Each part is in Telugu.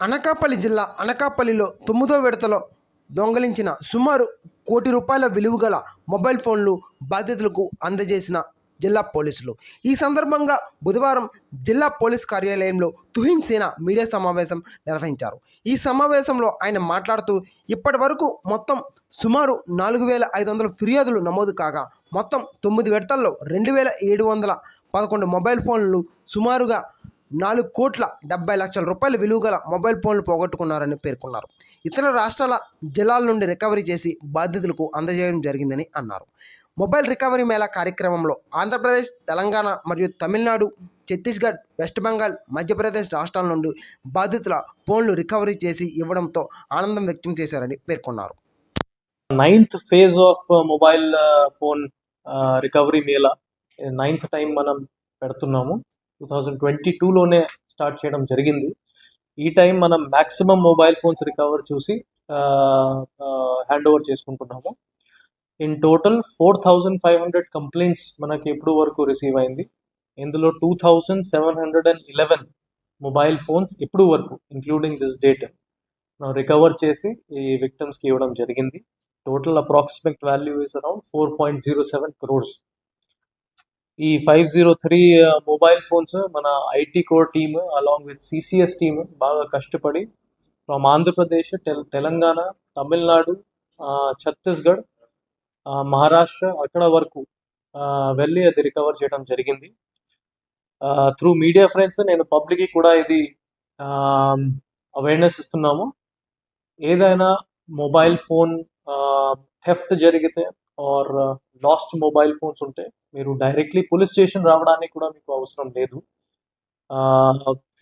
అనకాపల్లి జిల్లా అనకాపల్లిలో తొమ్మిదో విడతలో దొంగలించిన సుమారు కోటి రూపాయల విలువ గల మొబైల్ ఫోన్లు బాధితులకు అందజేసిన జిల్లా పోలీసులు. ఈ సందర్భంగా బుధవారం జిల్లా పోలీస్ కార్యాలయంలో తుహిన్ సేన మీడియా సమావేశం నిర్వహించారు. ఈ సమావేశంలో ఆయన మాట్లాడుతూ ఇప్పటి వరకు మొత్తం సుమారు నాలుగు వేల ఐదు వందల ఫిర్యాదులు నమోదు కాగా మొత్తం తొమ్మిది విడతల్లో రెండు వేల ఏడు వందల పదకొండు మొబైల్ ఫోన్లు సుమారుగా నాలుగు కోట్ల డెబ్బై లక్షల రూపాయల విలువ గల మొబైల్ ఫోన్లు పోగొట్టుకున్నారని పేర్కొన్నారు. ఇతర రాష్ట్రాల జిల్లాల నుండి రికవరీ చేసి బాధితులకు అందజేయడం జరిగిందని అన్నారు. మొబైల్ రికవరీ మేళా కార్యక్రమంలో ఆంధ్రప్రదేశ్ తెలంగాణ మరియు తమిళనాడు ఛత్తీస్గఢ్ వెస్ట్ బెంగాల్ మధ్యప్రదేశ్ రాష్ట్రాల నుండి బాధితుల ఫోన్లు రికవరీ చేసి ఇవ్వడంతో ఆనందం వ్యక్తం చేశారని పేర్కొన్నారు. Ninth phase of mobile phone recovery mela ninth time మనం పెడుతున్నాము. టూ థౌజండ్ ట్వంటీ టూలోనే స్టార్ట్ చేయడం జరిగింది. ఈ టైం మనం మ్యాక్సిమం మొబైల్ ఫోన్స్ రికవర్ చూసి హ్యాండ్ ఓవర్ చేసుకుంటున్నాము. In total four thousand five hundred complaints మనకి ఎప్పుడు వరకు రిసీవ్ అయింది. ఇందులో two thousand seven hundred and eleven mobile phones ఇప్పుడు వరకు ఇంక్లూడింగ్ దిస్ డేట్ మనం రికవర్ చేసి ఈ విక్టమ్స్కి ఇవ్వడం జరిగింది. Total approximate value is around four point zero seven crores ఈ five zero three mobile phones మన IT core team along with CCS team బాగా కష్టపడి ఫ్రమ్ ఆంధ్రప్రదేశ్ తెల్ తెలంగాణ తమిళనాడు ఆ, ఛత్తీస్గఢ్ ఆ, మహారాష్ట్ర అక్కడ వరకు వెళ్ళి అది రికవర్ చేయడం జరిగింది. త్రూ మీడియా ఫ్రెండ్స్ నేను పబ్లిక్కి కూడా ఇది అవేర్నెస్ ఇస్తున్నాము. ఏదైనా మొబైల్ ఫోన్ థెఫ్ట్ జరిగితే ఆర్ లాస్ట్ మొబైల్ ఫోన్స్ ఉంటే మీరు డైరెక్ట్లీ పోలీస్ స్టేషన్ రావడానికి కూడా మీకు అవసరం లేదు. ఆ,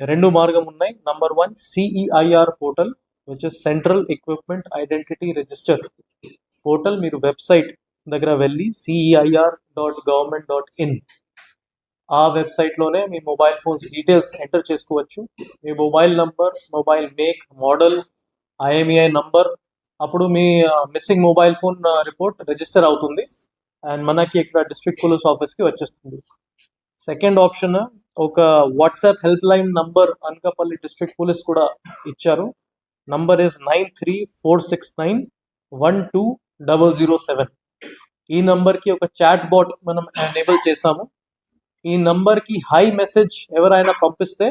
రెండు మార్గం ఉన్నాయి. Number one CEIR portal which is central equipment identity register portal మీరు వెబ్సైట్ దగ్గర వెళ్ళి CEIR dot government dot in ఆ వెబ్సైట్లోనే మీ మొబైల్ ఫోన్స్ డీటెయిల్స్ ఎంటర్ చేసుకోవచ్చు. మీ mobile number mobile make model IMEI number అప్పుడు మీ missing mobile phone report register అవుతుంది. అండ్ మనకి ఇక్కడ డిస్ట్రిక్ట్ పోలీస్ ఆఫీస్కి వచ్చేస్తుంది. సెకండ్ ఆప్షన్ ఒక WhatsApp help line number Anakapalli district police కూడా ఇచ్చారు. Number is nine three four six nine one two double zero seven ఈ నంబర్కి ఒక చాట్ బాట్ మనం ఎనేబుల్ చేసాము ఈ నంబర్కి హై మెసేజ్ ఎవరైనా పంపిస్తే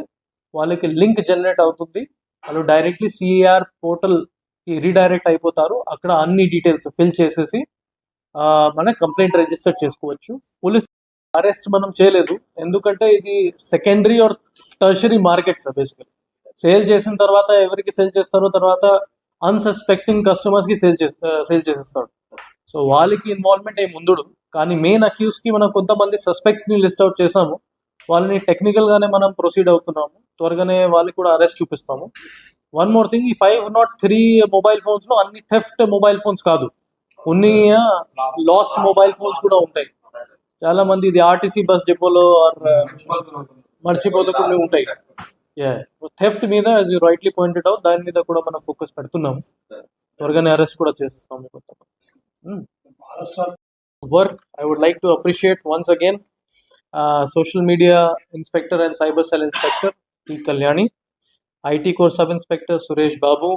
వాళ్ళకి లింక్ జనరేట్ అవుతుంది. వాళ్ళు డైరెక్ట్లీ సిఏఆర్ పోర్టల్ రీడైరెక్ట్ అయిపోతారు. అక్కడ అన్ని డీటెయిల్స్ ఫిల్ చేసేసి మన కంప్లైంట్ రిజిస్టర్ చేసుకోవచ్చు. పోలీస్ అరెస్ట్ మనం చేయలేదు. ఎందుకంటే ఇది secondary or tertiary markets basically sale చేసిన తర్వాత ఎవరికి సేల్ చేస్తారో తర్వాత అన్సస్పెక్టింగ్ కస్టమర్స్కి సేల్ సేల్ చేసేస్తాడు. సో వాళ్ళకి ఇన్వాల్వ్మెంట్ ఏమి ఉండడు కానీ మెయిన్ అక్యూస్కి మనం కొంతమంది సస్పెక్ట్స్ని లిస్ట్ అవుట్ చేసాము. వాళ్ళని టెక్నికల్ గానే మనం ప్రొసీడ్ అవుతున్నాము. త్వరగానే వాళ్ళకి కూడా అరెస్ట్ చూపిస్తాము. వన్ మోర్ థింగ్ ఈ ఫైవ్ నాట్ త్రీ మొబైల్ ఫోన్స్లో అన్ని థెఫ్ట్ మొబైల్ ఫోన్స్ కాదు. కొన్ని లాస్ట్ మొబైల్ ఫోన్స్ కూడా ఉంటాయి. చాలా మంది ఇది ఆర్టీసీ బస్ డిపోలో ఆర్ మర్చిపోతే ఉంటాయి. థెఫ్ట్ మీద రైట్లీ పాయింటెడ్ అవుట్ దాని మీద కూడా మనం ఫోకస్ పెడుతున్నాం త్వరగానే అరెస్ట్ కూడా చేసేస్తాము. Work I would like to appreciate once again social media inspector and cyber cell inspector T Kalyani IT core sub inspector Suresh Babu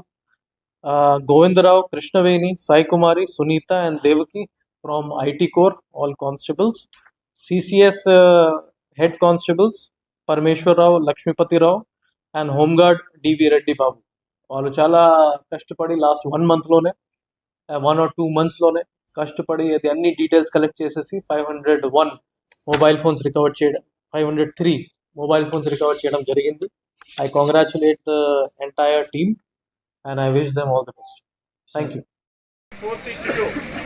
Govindarao Krishnaveni Sai Kumari Sunitha and Devaki from IT core all constables CCS head constables Parameswararao Lakshmipathirao and home guard DV Reddy Babu వాళ్ళు చాలా కష్టపడి లాస్ట్ వన్ మంత్లోనే వన్ ఆర్ టూ మంత్స్లోనే కష్టపడి అది అన్ని డీటెయిల్స్ కలెక్ట్ చేసేసి five hundred one mobile phones recover చేయడం five hundred three mobile phones recover చేయడం జరిగింది I congratulate the entire team and I wish them all the best. Thank you. 462.